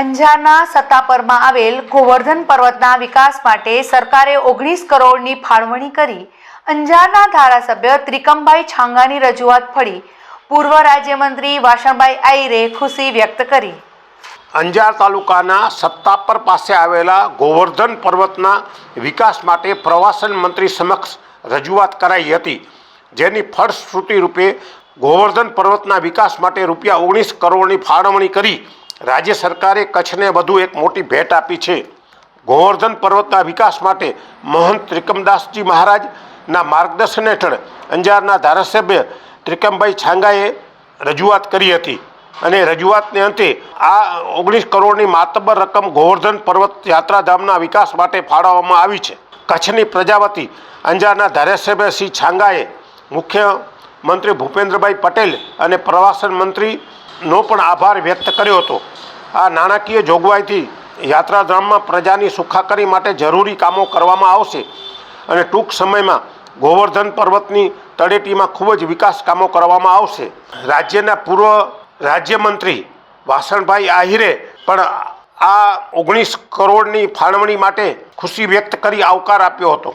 અંજારના સત્તાપરમાં આવેલ ગોવર્ધન પર્વતના વિકાસ માટે સરકારે ઓગણીસ કરોડની ફાળવણી કરી. અંજારના ધારાસભ્ય ત્રિકમભાઈ છાંગાની રજૂઆત ફળી. પૂર્વ રાજ્યમંત્રી વાસણભાઈ આઈરે ખુશી વ્યક્ત કરી. અંજાર તાલુકાના સત્તાપર પાસે આવેલા ગોવર્ધન પર્વતના વિકાસ માટે પ્રવાસન મંત્રી સમક્ષ રજૂઆત કરાઈ હતી. જેની ફળશ્રુતિ રૂપે ગોવર્ધન પર્વતના વિકાસ માટે રૂપિયા ઓગણીસ કરોડની ફાળવણી કરી. રાજ્ય સરકારે કચ્છને વધુ એક મોટી ભેટ આપી છે. ગોવર્ધન પર્વતના વિકાસ માટે મહંત ત્રિકમદાસજી મહારાજના માર્ગદર્શન હેઠળ અંજારના ધારાસભ્ય ત્રિકમભાઈ છાંગાએ રજૂઆત કરી હતી અને રજૂઆતને અંતે આ ઓગણીસ કરોડની માતબર રકમ ગોવર્ધન પર્વત યાત્રાધામના વિકાસ માટે ફાળવવામાં આવી છે. કચ્છની પ્રજાવતી અંજારના ધારાસભ્ય શ્રી છાંગાએ મુખ્યમંત્રી ભૂપેન્દ્રભાઈ પટેલ અને પ્રવાસન મંત્રીનો પણ આભાર વ્યક્ત કર્યો હતો. આ નાણાકીય જોગવાઈથી યાત્રાધામમાં પ્રજાની સુખાકારી માટે જરૂરી કામો કરવામાં આવશે અને ટૂંક સમયમાં ગોવર્ધન પર્વતની તળેટીમાં ખૂબ જ વિકાસ કામો કરવામાં આવશે. રાજ્યના પૂર્વ રાજ્યમંત્રી વાસણભાઈ આહિરે પણ આ ઓગણીસ કરોડની ફાળવણી માટે ખુશી વ્યક્ત કરી આવકાર આપ્યો હતો.